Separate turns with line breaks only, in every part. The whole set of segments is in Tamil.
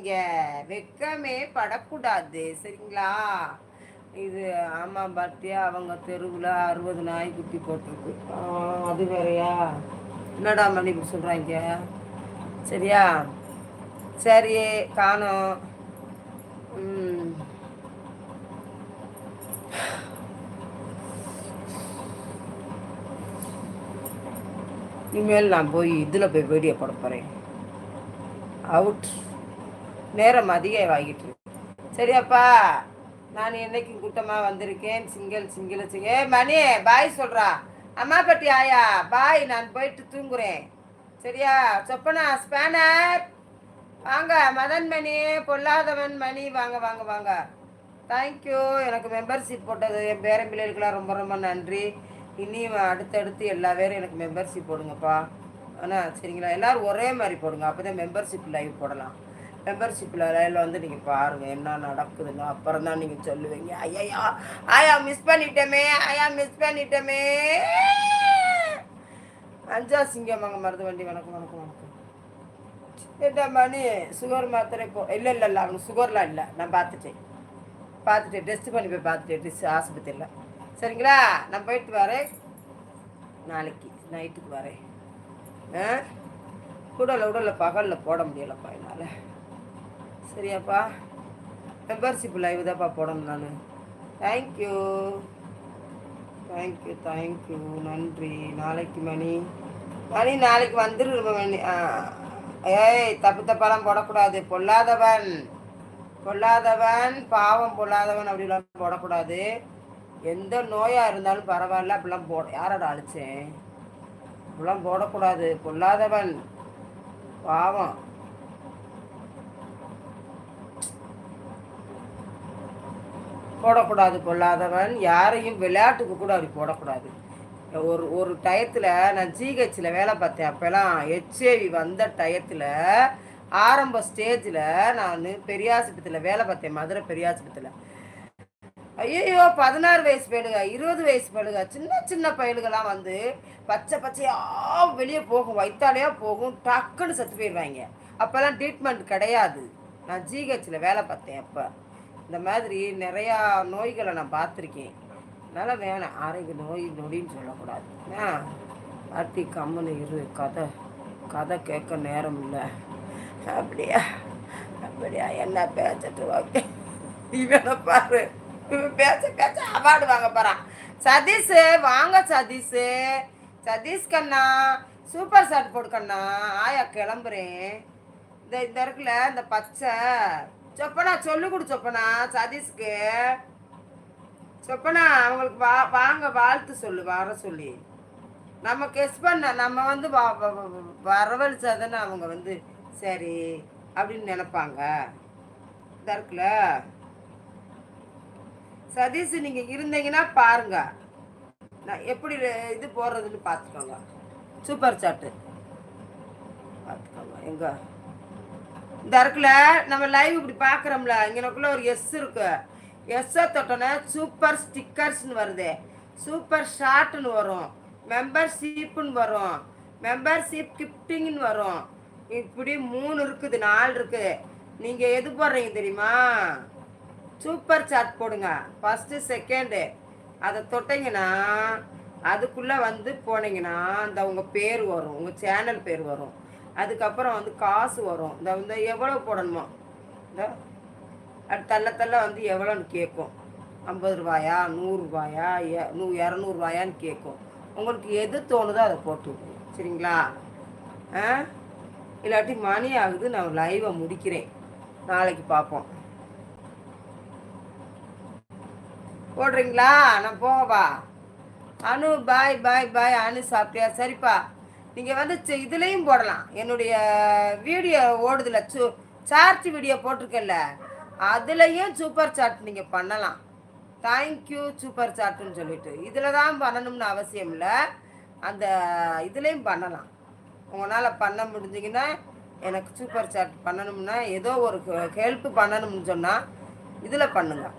படாதீங்க வெக்கமே படக்கூடாது சரிங்களா? இது ஆமாம் பார்த்தியா அவங்க தெருவில் அறுபது நாய் குட்டி போட்டிருக்கு. அது வேறையா? என்னடா மணி இப்படி சொல்கிறாங்க சரியா? சரி காணோம். இனிமேல் நான் போய் இதில் போய் வீடியோ போட போகிறேன் அவுட். நேரம் அதிகம் ஆகிட்டு இருக்கு. சரியாப்பா நான் என்னைக்கு கூட்டமாக வந்திருக்கேன். சிங்கிள் சிங்கிள் சிங்க ஏ மணி பாய் சொல்கிறா அம்மா பட்டி ஆயா பாய் நான் போயிட்டு தூங்குறேன். சரியா? சொப்பனா ஸ்பேனர். வாங்க மதன் மணி பொல்லாதவன் மணி. வாங்க வாங்க வாங்க. தேங்க்யூ எனக்கு மெம்பர்ஷிப் போட்டது. என் பேரன் பிள்ளைகளுக்கெல்லாம் ரொம்ப ரொம்ப நன்றி. இனியும் அடுத்தடுத்து எல்லா பேரும் எனக்கு மெம்பர்ஷிப் போடுங்கப்பா. ஆனால் சரிங்களா? எல்லாரும் ஒரே மாதிரி போடுங்க. அப்போ தான் மெம்பர்ஷிப் லைவ் போடலாம். மெம்பர்ஷிப்பில் லைனில் வந்து நீங்கள் பாருங்கள் என்ன நடக்குதுன்னு அப்புறம் தான் நீங்கள் சொல்லுவீங்க. ஐயா ஆயா மிஸ் பண்ணிட்டோமே ஐயா மிஸ் பண்ணிட்டோமே. அஞ்சா சிங்கம் வாங்க மருது வண்டி வணக்கம் வணக்கம் வணக்கம். என்ன மணி? சுகர் மாத்திரை போ இல்லை இல்லை இல்லை அவனுக்கு சுகர்லாம் இல்லை. நான் பார்த்துட்டேன். பார்த்துட்டேன். டெஸ்ட் பண்ணி போய் பார்த்துட்டேன். டெஸ்ட் ஆஸ்பத்திரியில். சரிங்களா? நான் போயிட்டு வரேன். நாளைக்கு நைட்டுக்கு வரேன். ஆ? உடலை உடலை பகலில் போட முடியலப்பா என்னால். சரியாப்பா. மெம்பர்ஷிப் லைவ் தான்ப்பா போடணும் நான். தேங்க்யூ தேங்க்யூ தேங்க்யூ நன்றி. நாளைக்கு மணி. மணி நாளைக்கு வந்துரு மணி. ஆ. ஏய் தப்பு தப்பாலாம் போடக்கூடாது. பொல்லாதவன். பொல்லாதவன் பாவம் பொல்லாதவன் அப்படிலாம் போடக்கூடாது. எந்த நோயாக இருந்தாலும் பரவாயில்ல அப்படிலாம் போட யாரோட அழிச்சேன்? அப்படிலாம் போடக்கூடாது. பொல்லாதவன். பாவம். போடக்கூடாது கொள்ளாதவன் யாரையும் விளையாட்டுக்கு கூட அப்படி போடக்கூடாது. ஒரு ஒரு டயத்தில் நான் ஜிஹெச்சில் வேலை பார்த்தேன். அப்போல்லாம் ஹெச்ஏவி வந்த டயத்தில் ஆரம்ப ஸ்டேஜில் நான் பெரியாஸ்பத்திரியில் வேலை பார்த்தேன். மதுரை பெரியாஸ்பத்திரியில் ஐயோ பதினாறு வயசு பயிலுங்க இருபது வயசு பயிலுங்க சின்ன சின்ன பயிலுகள்லாம் வந்து பச்சை பச்சையாக வெளியே போகும். வயிற்றாலையா போகும். டக்குன்னு செத்து போயிடுவாங்க. அப்போல்லாம் ட்ரீட்மெண்ட் கிடையாது. நான் ஜிஹெச்சில் வேலை பார்த்தேன் அப்போ. இந்த மாதிரி நிறையா நோய்களை நான் பார்த்துருக்கேன். அதனால் வேணாம் ஆரோக்கிய நோய் நொடின்னு சொல்லக்கூடாது. ஆ பாட்டி கம்முன்னு இரு கதை கதை கேட்க நேரம் இல்லை. அப்படியா? அப்படியா? என்ன பேசிட்டு வாங்க? இவனை பாரு. இவன் பேச பேச அவார்டு வாங்க போகிறான் சதீஷ் வாங்க சதீஷ். சதீஷ் கண்ணா சூப்பர் ஷாட் போட்டுக்கண்ணா ஆயா கிளம்புறேன். இந்த இந்த இருக்குல்ல இந்த பச்சை. சொப்பனா சொல்லு கொடு சொப்பனா சதீஷ்க்கு. சொப்பனா அவங்களுக்கு வா வாங்க வாழ்த்து சொல்லு வர சொல்லி. நம்ம கெஸ் பண்ண நம்ம வந்து வ- வ- அவங்க வந்து சரி அப்படின்னு நினைப்பாங்க. இதாக இருக்குல்ல? சதீஷ் நீங்கள் இருந்தீங்கன்னா பாருங்க. நான் எப்படி இது போடுறதுன்னு பார்த்துக்கோங்க. Super shot. பார்த்துக்கோங்க எங்கே? இந்த இருக்குல்ல நம்ம லைவ் இப்படி பார்க்குறோம்ல இங்கனக்குள்ள ஒரு எஸ் இருக்கு. எஸ்ஸை தொட்டோன்னே சூப்பர் ஸ்டிக்கர்ஸ்னு வருது. சூப்பர் ஷார்ட்னு வரும். மெம்பர்ஷிப்னு வரும். மெம்பர்ஷிப் கிஃப்டிங்னு வரும். இப்படி மூணு இருக்குது நாலு இருக்குது நீங்கள் எது போடுறீங்க தெரியுமா? சூப்பர் சாட் போடுங்க. ஃபஸ்ட்டு செகண்டு அதை தொட்டிங்கன்னா அதுக்குள்ளே வந்து போனீங்கன்னா அந்த உங்கள் பேர் வரும். உங்கள் சேனல் பேர் வரும். அதுக்கப்புறம் வந்து காசு வரும். இந்த வந்து எவ்வளோ போடணுமோ? இந்த அது தள்ள தள்ள வந்து எவ்வளோன்னு கேட்கும். ஐம்பது ரூபாயா? நூறுரூபாயா நூ இரநூறுவாயான்னு கேட்கும். உங்களுக்கு எது தோணுதோ அதை போட்டு சரிங்களா? ஆ? இல்லாட்டி மணி ஆகுது நான் லைவை முடிக்கிறேன். நாளைக்கு பார்ப்போம். போடுறீங்களா? நான் போவா. அனு பாய் பாய் பாய் அனு சாப்பிட்டியா? சரிப்பா. நீங்கள் வந்து இதுலேயும் போடலாம். என்னுடைய வீடியோ ஓடுதில்ல சு சார்ஜ் வீடியோ போட்டிருக்கல அதுலேயும் சூப்பர் சாட் நீங்கள் பண்ணலாம். தேங்க்யூ சூப்பர் சாட்டுன்னு சொல்லிட்டு. இதில் தான் பண்ணணும்னு அவசியம் இல்லை. அந்த இதுலேயும் பண்ணலாம். உங்களால் பண்ண முடிஞ்சிங்கன்னா எனக்கு சூப்பர் சாட் பண்ணணும்னா ஏதோ ஒரு ஹெல்ப் பண்ணணும்னு சொன்னால் இதில் பண்ணுங்கள்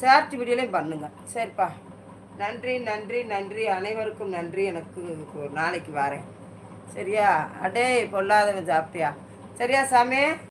ஷேர்ட் வீடியோலையும் பண்ணுங்க. சரிப்பா. நன்றி நன்றி நன்றி. அனைவருக்கும் நன்றி. எனக்கு நாளைக்கு வரேன். சரியா? அடே பொல்லாதவன் சாப்பிட்டியா? சரியா சாமி?